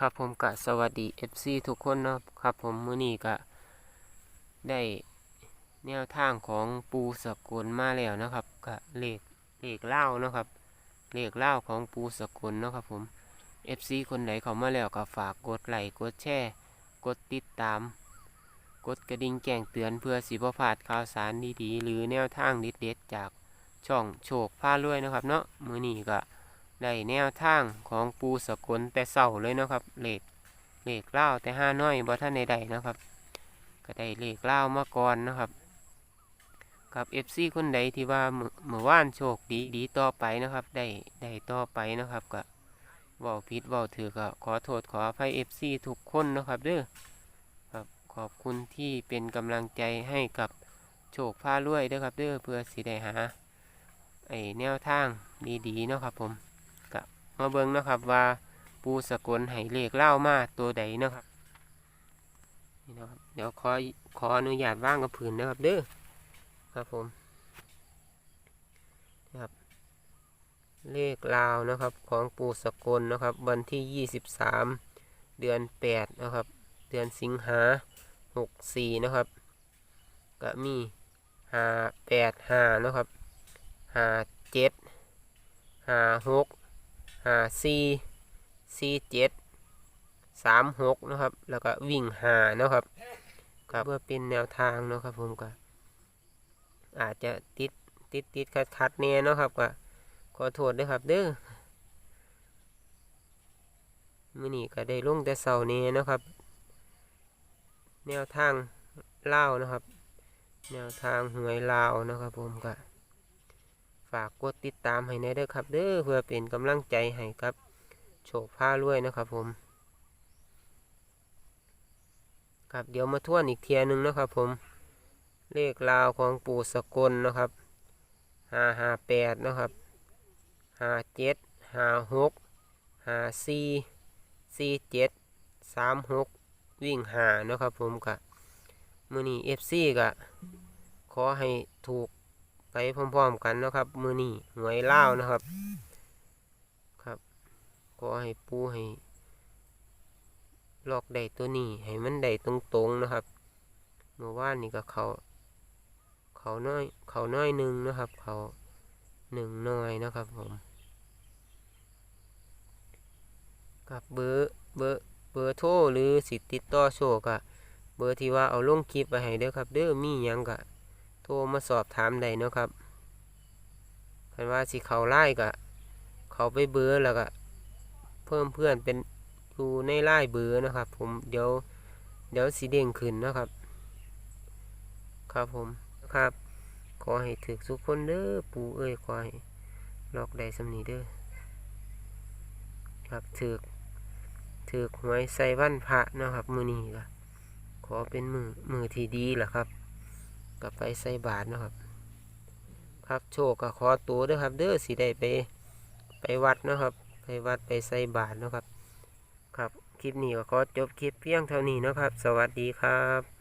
ครับผมกะสวัสดี FC ทุกคนเนาะครับผมมื้อนี้กะได้แนวทางของปูสกุลมาแล้วนะครับกะเลขเลขเล่านะครับเลขเล่าของปูสกุลเนาะครับผม FC คนไหนเข้ามาแล้วก็ฝากกดไลค์กดแชร์กดติดตาม กดกระดิ่งแจ้งเตือนเพื่อสิบพลาดข่าวสารดีๆ หรือแนวทางเด็ดๆจากช่องโชคพารวยนะครับเนาะมื้อนี้ก็ ได้แนวทางของปูสกลแต่เศร้าเลยเนาะครับเลขเลขเล่าแต่ห้าน้อยบ่ท่านใดๆนะครับ ก็ได้เลขเล่ามาก่อนนะครับ กับเอฟซีคนใดที่ว่าเมื่อเมื่านโชคดีดีต่อไปนะครับ ได้ได้ต่อไปนะครับก็ว้าผิดเว้าถือก็ขอโทษขออภัยเอฟซีทุกคนนะครับเด้อครับขอบคุณที่เป็นกำลังใจให้กับโชคพารวยเด้อครับเด้อเพื่อสิได้หาไอแนวทางดีๆเนาะครับผม มาเบิ่งนะครับว่าปูสกลให้เลขเล่ามาตัวใดนะครับนี่นะครับ เดี๋ยวขอขออนุญาตว่างกับผืนนะครับเด้อครับผมนะครับ เลขลาวนะครับของปูสกลนะครับ วันที่ 23 เดือน 8 นะครับ เดือนสิงหา64 นะครับก็มี5 8 5นะครับ5 7 5 6 หาสี่สี่เจ็ดสามหกนะครับ แล้วก็วิ่งหานะครับครับเพื่อเป็นแนวทางนะครับผมก็อาจจะติดติดติดขัดขัดเนี่ยนะครับก็ขอโทษด้วยครับเด้อมื่อนี้ก็ได้ลงแต่เสาร์นี้นะครับ แนวทางเล่านะครับ แนวทางหวยลาวนะครับผมก็ ฝากกดติดตามให้ในเด้อครับ เด้อเพื่อเป็นกำลังใจให้กับ โชคผ้ารวยนะครับผม ครับเดี๋ยวมาทวนอีกเทียหนึ่งนะครับผม เลขลาวของปู่สกลนะครับห้าห้าแปดนะครับห้าเจ็ดห้าหกห้าสี่สี่เจ็ดสามหกวิ่งหานะครับผมกะมือนี้เอฟซีกะขอให้ถูก ไปพร้อมๆกันนะครับ มือนี่หวยเล่าวนะครับ ครับก็ให้ปูให้ลอกได้ตัวนี้ ให้มันได้ตรงๆนะครับเมื่อวานนี่ก็เขาเขาน้อย เขาน้อยหนึ่งนะครับ เขาหนึ่งน้อยนะครับผมกับเบอร์เบอร์เบอร์โทรหรือสิติดต่อโชคอะเบอร์ที่ว่าเอาลงคลิปไปให้เด้อครับ เด้อมีหยังกะ โทรมาสอบถามได้เนาะครับคันว่าสิเขาไล่กะเขาไปเบอร์แล้วก็เพิ่มเพื่อนเป็นอยู่ในไล่เบอร์นะครับ ผมเดี๋ยวเดี๋ยวสีเด้งขึ้นนะครับ ครับผมครับ ขอให้ถึกสุกคนเด้อปูเอ้ยขอให้ลอกได้สำนีเด้อครับถึกถึกหวยใส่วันพระนะครับ มือนี้ก็ขอเป็นมือมือที่ดีแหละครับ ก็ไปใส่บาทนะครับ ครับโชคก็ขอตัวด้วยครับ เด้อสิได้ไปไปวัดนะครับ ไปวัดไปใส่บาทนะครับ ครับคลิปนี้ก็ขอจบคลิปเพียงเท่านี้นะครับ สวัสดีครับ